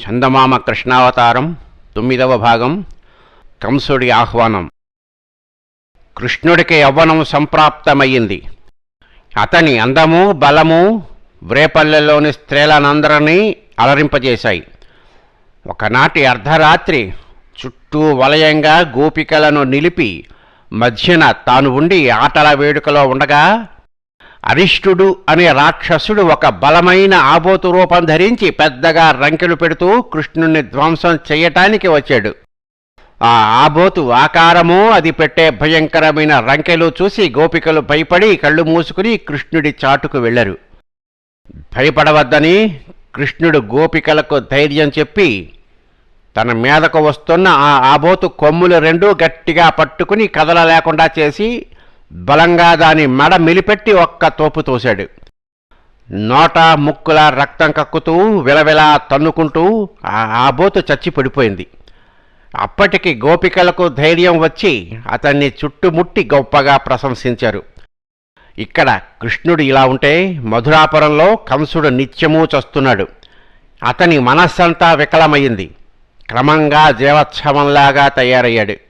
చందమామ కృష్ణావతారం తొమ్మిదవ భాగం కంసుడి ఆహ్వానం. కృష్ణుడికి యవ్వనం సంప్రాప్తమయ్యింది. అతని అందము బలము వ్రేపల్లెలోని స్త్రీలనందరినీ అలరింపజేశాయి. ఒకనాటి అర్ధరాత్రి చుట్టూ వలయంగా గోపికలను నిలిపి మధ్యన తాను ఉండి ఆటల వేడుకలో ఉండగా అరిష్టుడు అనే రాక్షసుడు ఒక బలమైన ఆబోతు రూపం ధరించి పెద్దగా రంకెలు పెడుతూ కృష్ణుణ్ణి ధ్వంసం చేయటానికి వచ్చాడు. ఆ ఆబోతు ఆకారము అది పెట్టే భయంకరమైన రంకెలు చూసి గోపికలు భయపడి కళ్ళు మూసుకుని కృష్ణుడి చాటుకు వెళ్ళరు. భయపడవద్దని కృష్ణుడు గోపికలకు ధైర్యం చెప్పి తన మీదకు వస్తున్న ఆ ఆబోతు కొమ్ములు రెండూ గట్టిగా పట్టుకుని కదలలేకుండా చేసి బలంగా దాని మెడ మిలిపెట్టి ఒక్క తోపు తోశాడు. నోట ముక్కుల రక్తం కక్కుతూ విలవిలా తన్నుకుంటూ ఆ బోతు చచ్చి పడిపోయింది. అప్పటికి గోపికలకు ధైర్యం వచ్చి అతన్ని చుట్టుముట్టి గొప్పగా ప్రశంసించారు. ఇక్కడ కృష్ణుడు ఇలా ఉంటే మధురాపురంలో కంసుడు నిత్యమూ చస్తున్నాడు. అతని మనస్సంతా వికలమైంది క్రమంగా జీవోత్సవంలాగా తయారయ్యాడు.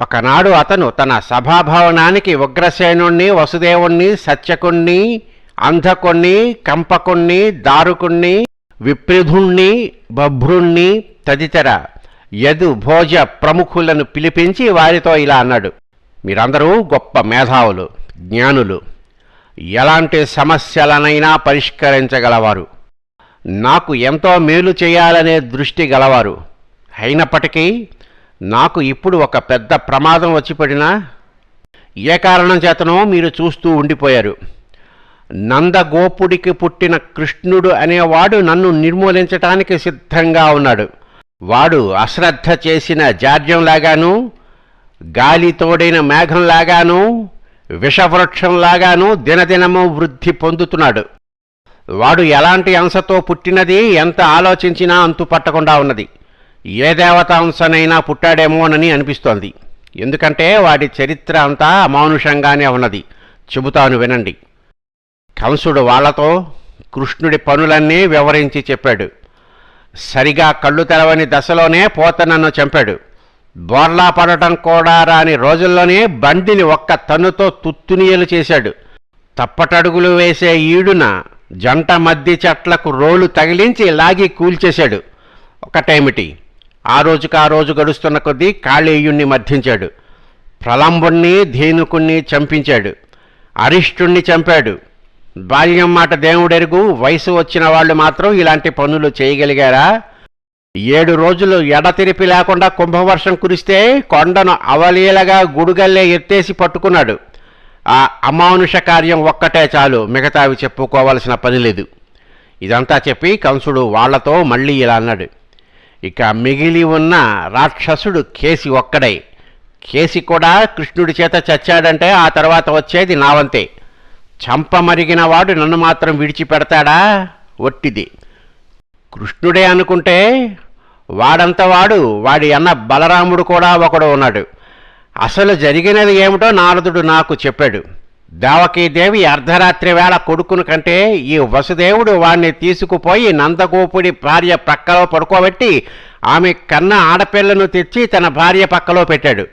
ఒకనాడు అతను తన సభాభవనానికి ఉగ్రసేనుణ్ణి వసుదేవుణ్ణి సత్యకుణ్ణి అంధకుణ్ణి కంపకుణ్ణి దారుకుణ్ణి విప్రిధుణ్ణి బభ్రుణ్ణి తదితర యదు భోజ ప్రముఖులను పిలిపించి వారితో ఇలా అన్నాడు. మీరందరూ గొప్ప మేధావులు జ్ఞానులు. ఎలాంటి సమస్యలనైనా పరిష్కరించగలవారు. నాకు ఎంతో మేలు చేయాలనే దృష్టి గలవారు. అయినప్పటికీ నాకు ఇప్పుడు ఒక పెద్ద ప్రమాదం వచ్చి పడినా ఏ కారణం చేతనో మీరు చూస్తూ ఉండిపోయారు. నందగోపుడికి పుట్టిన కృష్ణుడు అనేవాడు నన్ను నిర్మూలించటానికి సిద్ధంగా ఉన్నాడు. వాడు అశ్రద్ధ చేసిన జాడ్యంలాగాను గాలి తోడైన మేఘంలాగాను విషవృక్షంలాగాను దినదినము వృద్ధి పొందుతున్నాడు. వాడు ఎలాంటి అంశతో పుట్టినది ఎంత ఆలోచించినా అంతు పట్టకుండా ఉన్నది. ఏ దేవతాంశనైనా పుట్టాడేమోనని అనిపిస్తోంది. ఎందుకంటే వాడి చరిత్ర అంతా అమానుషంగానే ఉన్నది. చెబుతాను వినండి. కంసుడు వాళ్ళతో కృష్ణుడి పనులన్నీ వివరించి చెప్పాడు. సరిగా కళ్ళు తెరవని దశలోనే పోత నన్ను చంపాడు. బోర్లా పడటం కూడా రాని రోజుల్లోనే బండిని ఒక్క తన్నుతో తుత్తునియలు చేశాడు. తప్పటడుగులు వేసే ఈడున జంట మద్ది చెట్లకు రోలు తగిలించి లాగి కూల్చేశాడు. ఒకటేమిటి? ఆ రోజుకు ఆ రోజు గడుస్తున్న కొద్దీ కాళేయుణ్ణి మర్థించాడు. ప్రలంబుణ్ణి ధేనుకుణ్ణి చంపించాడు. అరిష్టుణ్ణి చంపాడు. బాల్యం మాట దేవుడెరుగు వయసు వచ్చిన వాళ్ళు మాత్రం ఇలాంటి పనులు చేయగలిగారా? ఏడు రోజులు ఎడతెరిపి లేకుండా కుంభవర్షం కురిస్తే కొండను అవలీలగా గుడుగల్లే ఎత్తేసి పట్టుకున్నాడు. ఆ అమానుష కార్యం ఒక్కటే చాలు మిగతావి చెప్పుకోవలసిన పని లేదు. ఇదంతా చెప్పి కంసుడు వాళ్ళతో మళ్ళీ ఇలా అన్నాడు. ఇక మిగిలి ఉన్న రాక్షసుడు కేసి ఒక్కడై. కేసి కూడా కృష్ణుడి చేత చచ్చాడంటే ఆ తర్వాత వచ్చేది నావంతే. చంపమరిగిన వాడు నన్ను మాత్రం విడిచిపెడతాడా? ఒట్టిది. కృష్ణుడే అనుకుంటే వాడంత వాడు వాడి అన్న బలరాముడు కూడా ఒకడు ఉన్నాడు. అసలు జరిగినది ఏమిటో నారదుడు నాకు చెప్పాడు. దేవకీదేవి అర్ధరాత్రి వేళ కొడుకును కంటే ఈ వసుదేవుడు వాణ్ణి తీసుకుపోయి నందగోపుడి భార్య పక్కలో పడుకోబెట్టి ఆమె కన్న ఆడపిల్లను తెచ్చి తన భార్య పక్కలో పెట్టాడు.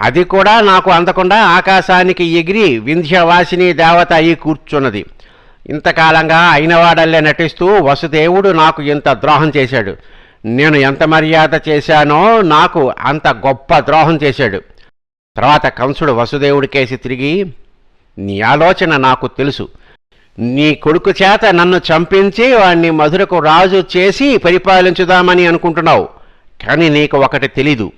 అది కూడా నాకు అందకుండా ఆకాశానికి ఎగిరి వింధ్యవాసిని దేవత అయి కూర్చున్నది. ఇంతకాలంగా అయినవాడల్లే నటిస్తూ వసుదేవుడు నాకు ఇంత ద్రోహం చేశాడు. నేను ఎంత మర్యాద చేశానో నాకు అంత గొప్ప ద్రోహం చేశాడు. తర్వాత కంసుడు వసుదేవుడికేసి తిరిగి నీ ఆలోచన నాకు తెలుసు. నీ కొడుకు చేత నన్ను చంపించి వాణ్ణి మధురకు రాజు చేసి పరిపాలించుదామని అనుకుంటున్నావు. కానీ నీకు ఒకటి తెలీదు.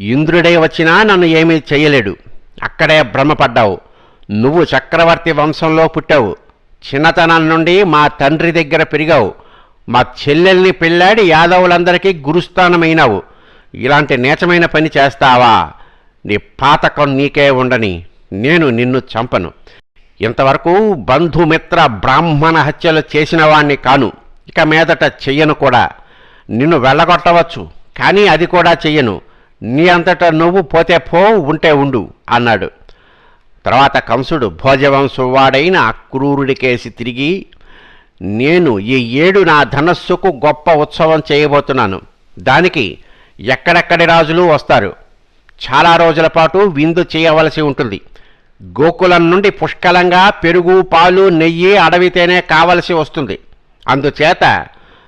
ఇంద్రుడే వచ్చినా నన్ను ఏమీ చేయలేడు. అక్కడే భ్రమపడ్డావు. నువ్వు చక్రవర్తి వంశంలో పుట్టావు. చిన్నతనం నుండి మా తండ్రి దగ్గర పెరిగావు. మా చెల్లెల్ని పెళ్ళాడి యాదవులందరికీ గురుస్థానమైనావు. ఇలాంటి నీచమైన పని చేస్తావా? నీ పాతకం నీకే ఉండని. నేను నిన్ను చంపను. ఇంతవరకు బంధుమిత్ర బ్రాహ్మణ హత్యలు చేసిన వాణ్ణి కాను. ఇక మీదట చెయ్యను కూడా. నిన్ను వెళ్ళగొట్టవచ్చు కానీ అది కూడా చెయ్యను. నీ అంతట నువ్వు పోతే పో ఉంటే ఉండు అన్నాడు. తర్వాత కంసుడు భోజవంశం వాడైన అక్రూరుడికేసి తిరిగి నేను ఈ ఏడు నా ధనస్సుకు గొప్ప ఉత్సవం చేయబోతున్నాను. దానికి ఎక్కడెక్కడి రాజులు వస్తారు? చాలా రోజుల పాటు విందు చేయవలసి ఉంటుంది. గోకులం నుండి పుష్కలంగా పెరుగు పాలు నెయ్యి అడవితేనే కావలసి వస్తుంది. అందుచేత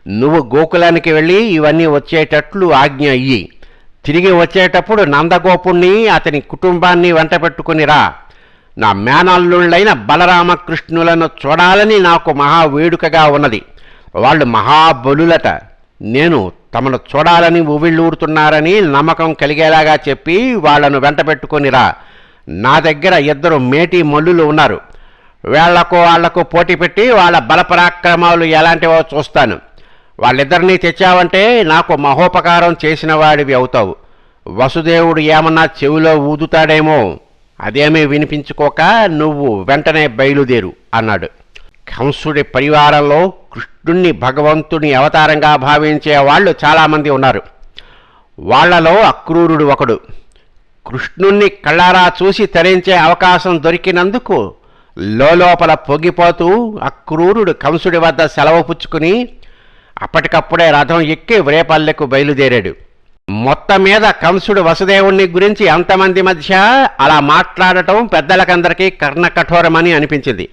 నువ్వు గోకులానికి వెళ్ళి ఇవన్నీ వచ్చేటట్లు ఆజ్ఞ అయ్యి తిరిగి వచ్చేటప్పుడు నందగోపుణ్ణి అతని కుటుంబాన్ని వెంట పెట్టుకుని రా. నా మేనల్లుళ్ళైన బలరామకృష్ణులను చూడాలని నాకు మహా వేడుకగా ఉన్నది. వాళ్ళు మహాబలులట. నేను తమను చూడాలని ఉవ్విళ్ళూరుతున్నారని నమ్మకం కలిగేలాగా చెప్పి వాళ్ళను వెంట రా. నా దగ్గర ఇద్దరు మేటి మల్లులు ఉన్నారు. వేళ్ళకు వాళ్ళకు పోటీ పెట్టి వాళ్ళ బలపరాక్రమాలు ఎలాంటివో చూస్తాను. వాళ్ళిద్దరినీ తెచ్చావంటే నాకు మహోపకారం చేసిన వాడివి అవుతావు. వసుదేవుడు ఏమన్నా చెవిలో ఊదుతాడేమో అదేమీ వినిపించుకోక నువ్వు వెంటనే బయలుదేరు అన్నాడు. కంసుడి పరివారంలో కృష్ణుణ్ణి భగవంతుని అవతారంగా భావించే వాళ్ళు చాలామంది ఉన్నారు. వాళ్ళలో అక్రూరుడు ఒకడు. కృష్ణుణ్ణి కళ్ళారా చూసి తరించే అవకాశం దొరికినందుకు లోపల పొగిపోతూ అక్రూరుడు కంసుడి వద్ద సెలవు పుచ్చుకుని అప్పటికప్పుడే రథం ఎక్కి వ్రేపల్లెకు బయలుదేరాడు. మొత్తం మీద కంసుడు వసుదేవుణ్ణి గురించి అంతమంది మధ్య అలా మాట్లాడటం పెద్దలకందరికీ కర్ణకఠోరమని అనిపించింది.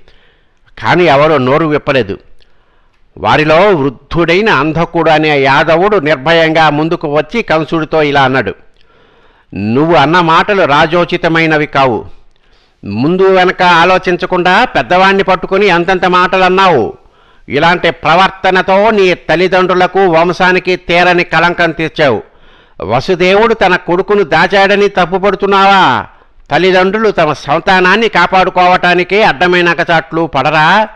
కానీ ఎవరూ నోరు విప్పలేదు. వారిలో వృద్ధుడైన అంధకుడు అనే యాదవుడు నిర్భయంగా ముందుకు వచ్చి కంసుడితో ఇలా అన్నాడు నువ్వు అన్న మాటలు రాజోచితమైనవి కావు. ముందు వెనక ఆలోచించకుండా పెద్దవాణ్ణి పట్టుకుని అంతంత మాటలు అన్నావు ఇలాంటి ప్రవర్తనతో నీ తల్లిదండ్రులకు వంశానికి తీరని కళంకం తెచ్చావు వసుదేవుడు తన కొడుకును దాచాడని తప్పుపడుతున్నావా? తల్లిదండ్రులు తమ సంతానాన్ని కాపాడుకోవటానికే అడ్డమైన చాట్లు పడరా?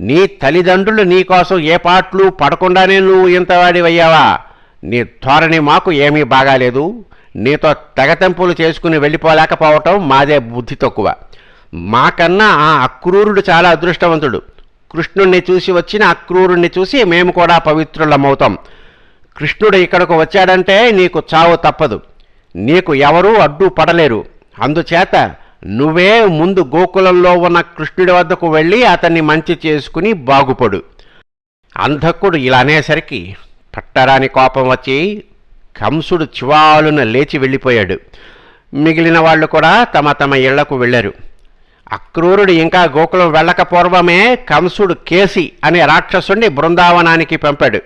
నీ తల్లిదండ్రులు నీకోసం ఏ పాటలు పడకుండానే నువ్వు ఇంతవాడివయ్యావా నీ ధోరణి మాకు ఏమీ బాగాలేదు. నీతో తెగతెంపులు చేసుకుని వెళ్ళిపోలేకపోవటం మాదే బుద్ధి తక్కువ. మాకన్నా ఆ అక్రూరుడు చాలా అదృష్టవంతుడు. కృష్ణుణ్ణి చూసి వచ్చిన అక్రూరుణ్ణి చూసి మేము కూడా పవిత్రులమవుతాం. కృష్ణుడు ఇక్కడకు వచ్చాడంటే నీకు చావు తప్పదు. నీకు ఎవరూ అడ్డు పడలేరు. అందుచేత నువ్వే ముందు గోకులంలో ఉన్న కృష్ణుడి వద్దకు వెళ్ళి అతన్ని మంచి చేసుకుని బాగుపడు. అంధకుడు ఇలా అనేసరికి పట్టరాని కోపం వచ్చి కంసుడు చివాలున లేచి వెళ్ళిపోయాడు. మిగిలిన వాళ్ళు కూడా తమ తమ ఇళ్ళకు వెళ్ళారు. అక్రూరుడు ఇంకా గోకులం వెళ్ళక పూర్వమే కంసుడు కేసి అనే రాక్షసుణ్ణి బృందావనానికి పంపాడు.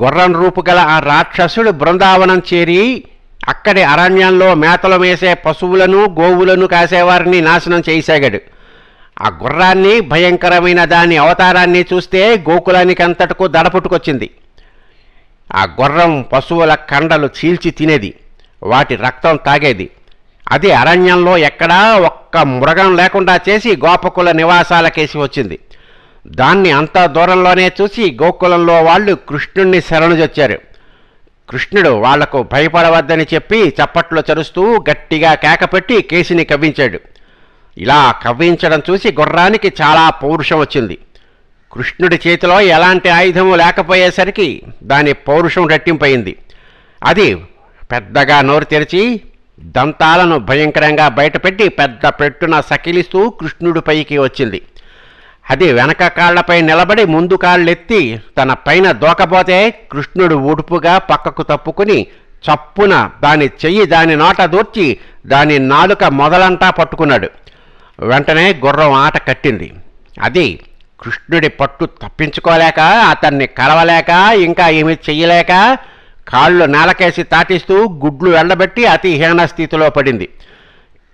గుర్రం రూపు గల ఆ రాక్షసుడు బృందావనం చేరి అక్కడి అరణ్యంలో మేతలు మేసే పశువులను గోవులను కాసేవారిని నాశనం చేసాగాడు ఆ గుర్రాన్ని భయంకరమైన దాని అవతారాన్ని చూస్తే గోకులానికి అంతటకు దడపుట్టుకొచ్చింది. ఆ గుర్రం పశువుల కండలు చీల్చి తినేది వాటి రక్తం తాగేది. అది అరణ్యంలో ఎక్కడా ఒక్క మృగం లేకుండా చేసి గోపకుల నివాసాలకేసి వచ్చింది. దాన్ని అంత దూరంలోనే చూసి గోకులంలో వాళ్ళు కృష్ణుణ్ణి శరణుజొచ్చారు కృష్ణుడు వాళ్ళకు భయపడవద్దని చెప్పి చప్పట్లు చరుస్తూ గట్టిగా కేకపెట్టి కేసిని కవ్వించాడు. ఇలా కవ్వించడం చూసి గుర్రానికి చాలా పౌరుషం వచ్చింది. కృష్ణుడి చేతిలో ఎలాంటి ఆయుధము లేకపోయేసరికి దాని పౌరుషం రెట్టింపయింది. అది పెద్దగా నోరు తెరిచి దంతాలను భయంకరంగా బయటపెట్టి పెద్ద పెట్టున సకిలిస్తూ కృష్ణుడి పైకి వచ్చింది. అది వెనక కాళ్ళపై నిలబడి ముందు కాళ్ళెత్తి తన పైన దూకపోతే కృష్ణుడు ఉడుపుగా పక్కకు తప్పుకుని చప్పున దాని చెయ్యి దాని నోట దూర్చి దాని నాలుక మొదలంతా పట్టుకున్నాడు. వెంటనే గుర్రం ఆట కట్టింది. అది కృష్ణుడి పట్టు తప్పించుకోలేక అతన్ని కలవలేక ఇంకా ఏమి చెయ్యలేక కాళ్ళు నేలకేసి తాటిస్తూ గుడ్లు వెళ్ళబెట్టి అతి హీన స్థితిలో పడింది.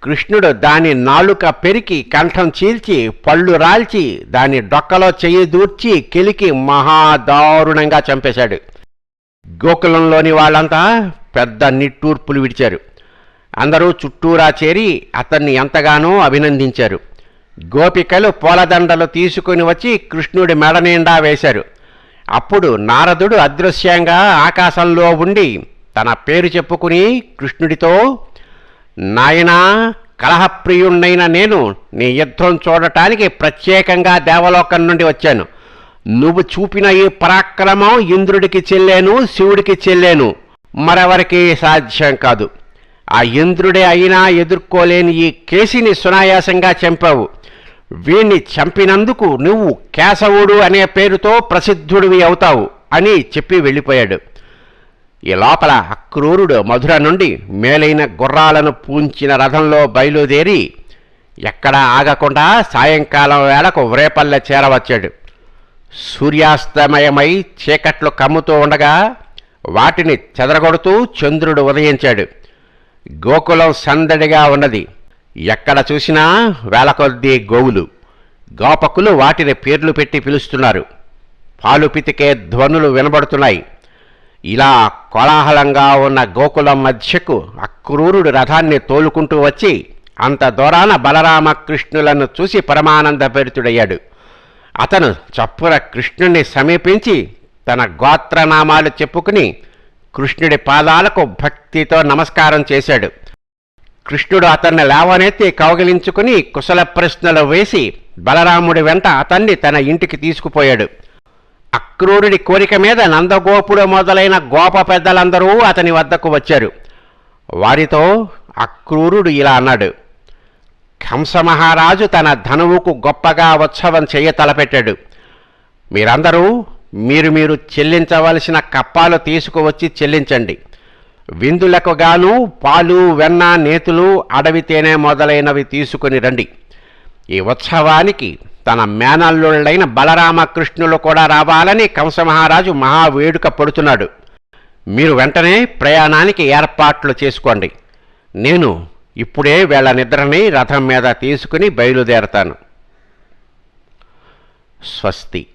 కృష్ణుడు దాని నాలుక పెరికి కంఠం చీల్చి పళ్ళు రాల్చి దాని డొక్కలో చెయ్యి దూర్చి కెలికి మహాదారుణంగా చంపేశాడు. గోకులంలోని వాళ్ళంతా పెద్ద నిట్టూర్పులు విడిచారు. అందరూ చుట్టూరా చేరి అతన్ని ఎంతగానో అభినందించారు. గోపికలు పూలదండలు తీసుకుని వచ్చి కృష్ణుడి మెడ నిండా వేశారు. అప్పుడు నారదుడు అదృశ్యంగా ఆకాశంలో ఉండి తన పేరు చెప్పుకుని కృష్ణుడితో నాయనా కలహప్రియుణ్ణైన నేను నీ యుద్ధం చూడటానికి ప్రత్యేకంగా దేవలోకం నుండి వచ్చాను. నువ్వు చూపిన ఈ పరాక్రమం ఇంద్రుడికి చెల్లేను శివుడికి చెల్లేను. మరెవరికి సాధ్యం కాదు. ఆ ఇంద్రుడే అయినా ఎదుర్కోలేని ఈ కేసిని సునాయాసంగా చంపావు. వీణ్ణి చంపినందుకు నువ్వు కేశవుడు అనే పేరుతో ప్రసిద్ధుడివి అవుతావు అని చెప్పి వెళ్ళిపోయాడు. ఈ లోపల అక్రూరుడు మధుర నుండి మేలైన గుర్రాలను పూంచిన రథంలో బయలుదేరి ఎక్కడా ఆగకుండా సాయంకాలం వేళకు వ్రేపల్లె చేరవచ్చాడు. సూర్యాస్తమయమై చీకట్లు కమ్ముతూ ఉండగా వాటిని చెదరగొడుతూ చంద్రుడు ఉదయించాడు. గోకులం సందడిగా ఉన్నది. ఎక్కడ చూసినా వేలకొద్దీ గోవులు. గోపకులు వాటిని పేర్లు పెట్టి పిలుస్తున్నారు. పాలు పితికే ధ్వనులు వినబడుతున్నాయి. ఇలా కోలాహలంగా ఉన్న గోకులం మధ్యకు అక్రూరుడు రథాన్ని తోలుకుంటూ వచ్చి అంత దూరాన బలరామకృష్ణులను చూసి పరమానందభరితుడయ్యాడు. అతను చప్పున కృష్ణుణ్ణి సమీపించి తన గోత్రనామాలు చెప్పుకుని కృష్ణుడి పాదాలకు భక్తితో నమస్కారం చేశాడు. కృష్ణుడు అతన్ని లేవనెత్తి కౌగిలించుకుని కుశల ప్రశ్నలు వేసి బలరాముడి వెంట అతన్ని తన ఇంటికి తీసుకుపోయాడు. అక్రూరుడి కోరిక మీద నందగోపుడు మొదలైన గోప పెద్దలందరూ అతని వద్దకు వచ్చారు. వారితో అక్రూరుడు ఇలా అన్నాడు కంసమహారాజు తన ధనువుకు గొప్పగా ఉత్సవం చేయ తలపెట్టాడు. మీరందరూ మీరు మీరు చెల్లించవలసిన కప్పాలు తీసుకువచ్చి చెల్లించండి. విందులకు గాను పాలు వెన్న నేతులు అడవి తేనె మొదలైనవి తీసుకుని రండి. ఈ ఉత్సవానికి తన మేనల్లుళ్ళైన బలరామకృష్ణులు కూడా రావాలని కంసమహారాజు మహావేడుక పడుతున్నాడు. మీరు వెంటనే ప్రయాణానికి ఏర్పాట్లు చేసుకోండి. నేను ఇప్పుడే వీళ్ళ నిద్రని రథం మీద తీసుకుని బయలుదేరతాను. స్వస్తి.